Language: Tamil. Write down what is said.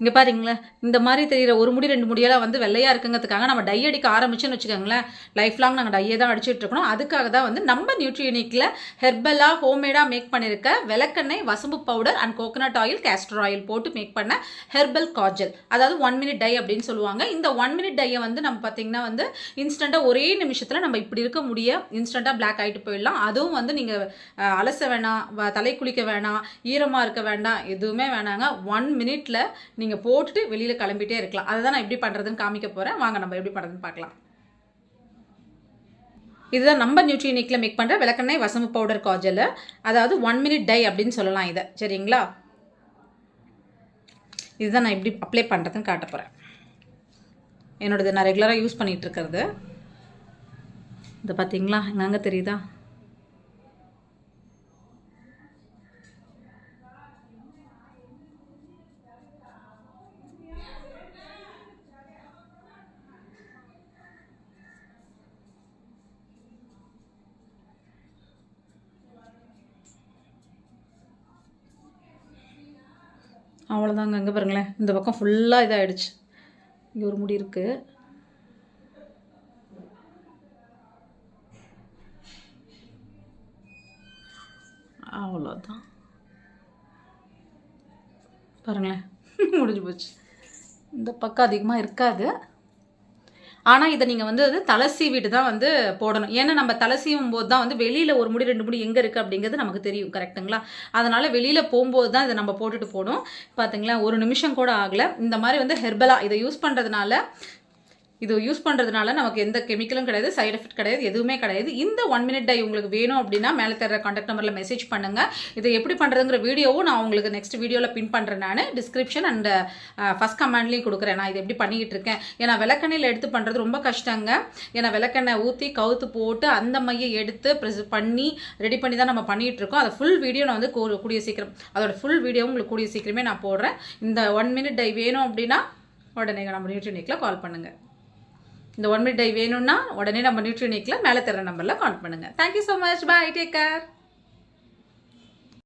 இங்கே பாருங்களேன் இந்த மாதிரி தெரியிற ஒரு முடி ரெண்டு முடியெல்லாம் வந்து வெள்ளையாக இருக்குங்கிறதுக்காக நம்ம டை அடிக்க ஆரம்பிச்சுன்னு வச்சுக்கோங்களேன். லைஃப் லாங் நாங்கள் டையே தான் அடிச்சிட்டு இருக்கணும் அதுக்காக தான் வந்து நம்ம நியூட்ரியூனிக்கில் ஹெர்பலாக ஹோம்மேடாக மேக் பண்ணியிருக்க விளக்கெண்ணெய் வசம்பு powder and coconut oil castor oil போட்டு மேக் பண்ண ஹெர்பல் காஜல் அதாவது ஒன் மினிட் டை அப்படின்னு சொல்லுவாங்க. இந்த ஒன் மினிட் டையை வந்து நம்ம பார்த்தீங்கன்னா வந்து இன்ஸ்டண்ட்டாக ஒரே நிமிஷத்தில் நம்ம இப்படி இருக்க முடிய இன்ஸ்டண்ட்டாக பிளாக் ஆகிட்டு போயிடலாம். அதுவும் வந்து நீங்கள் அலச வேணாம் வ- தலை குளிக்க வேணாம் ஈரமாக இருக்க வேண்டாம் எதுவுமே வேணாங்க. ஒன் மினிட்டில் நீங்கள் நீங்கள் போட்டுட்டு வெளியில் கிளம்பிட்டே இருக்கலாம். அதை தான் நான் எப்படி பண்ணுறதுன்னு காமிக்க போகிறேன் வாங்க நம்ம எப்படி பண்ணுறதுன்னு பார்க்கலாம். இதுதான் நம்ம நியூட்ரினிக்கில் மேக் பண்ணுற விளக்கெண்ணெய் வசம்பு பவுடர் காஜல். அதாவது ஒன் மினிட் டை அப்படின்னு சொல்லலாம் இதை. சரிங்களா? இதுதான் நான் எப்படி அப்ளை பண்ணுறதுன்னு காட்ட போகிறேன் என்னோடது நான் ரெகுலராக யூஸ் பண்ணிகிட்ருக்கிறது இது பார்த்தீங்களா எங்கங்க தெரியுதா? அவ்வளோதாங்க அங்கே பாருங்களேன். இந்த பக்கம் ஃபுல்லாக இதாகிடுச்சு இங்கே ஒரு முடி இருக்குது அவ்வளோதான் பாருங்களேன். முடிஞ்சு போச்சு. இந்த பக்கம் அதிகமாக இருக்காது. ஆனால் இதை நீங்கள் வந்து அது தலை சீவிட்டு தான் வந்து போடணும். ஏன்னா நம்ம தலை சீவும் போது தான் வந்து வெளியில் ஒரு முடி ரெண்டு முடி எங்கே இருக்குது அப்படிங்கிறது நமக்கு தெரியும் கரெக்ட்டுங்களா அதனால் வெளியில் போகும்போது தான் இதை நம்ம போட்டுட்டு போகணும். பார்த்தீங்களா ஒரு நிமிஷம் கூட ஆகலை. இந்த மாதிரி வந்து ஹெர்பலாக இதை யூஸ் பண்ணுறதுனால இது யூஸ் பண்ணுறதுனால நமக்கு எந்த கெமிக்கலும் கிடையாது சைட் எஃபெக்ட் கிடையாது எதுவுமே கிடையாது. இந்த ஒன் மினிட் டை உங்களுக்கு வேணும் அப்படின்னா மேலே தர காண்டாக்ட் நம்பரில் மெசேஜ் பண்ணுங்கள் இதை எப்படி பண்ணுறதுங்கிற வீடியோவும் நான் உங்களுக்கு நெக்ஸ்ட் வீடியோவில் பின் பண்ணுறேன் நான். டிஸ்கிரிப்ஷன் அண்ட் ஃபஸ்ட் கமெண்ட்லேயும் கொடுக்குறேன். நான் இதை எப்படி பண்ணிக்கிட்டு இருக்கேன்? ஏன்னா விளக்கெண்ணெயில் எடுத்து பண்ணுறது ரொம்ப கஷ்டங்க. ஏன்னா விளக்கெண்ணெய் ஊற்றி கவுத்து போட்டு அந்த மையை எடுத்து ப்ரெஸ் பண்ணி ரெடி பண்ணி தான் நம்ம பண்ணிகிட்டு இருக்கோம். அதை ஃபுல் வீடியோ நான் வந்து கூடிய சீக்கிரம் அதோட ஃபுல் வீடியோ உங்களுக்கு கூடிய சீக்கிரமே நான் போடுறேன். இந்த ஒன் மினிட் டை வேணும் அப்படின்னா உடனே நம்ம நியூட்ரினிக்கில் கால் பண்ணுங்கள் இந்த ஒன் மினிட் டை வேணும்னா உடனே நம்ம நியூட்ரினிக்கில் மேலே தர நம்பரில் கால் பண்ணுங்கள் thank you so much bye take care